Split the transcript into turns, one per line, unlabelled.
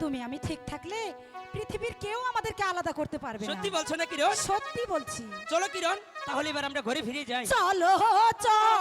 তুমি আমি ঠিক থাকলে পৃথিবীর কেউ আমাদেরকে আলাদা করতে পারবে
সত্যি বলছো না কিরণ
সত্যি বলছি।
চলো কিরণ তাহলে এবার আমরা ঘরে ফিরে যাই।
চলো চলো।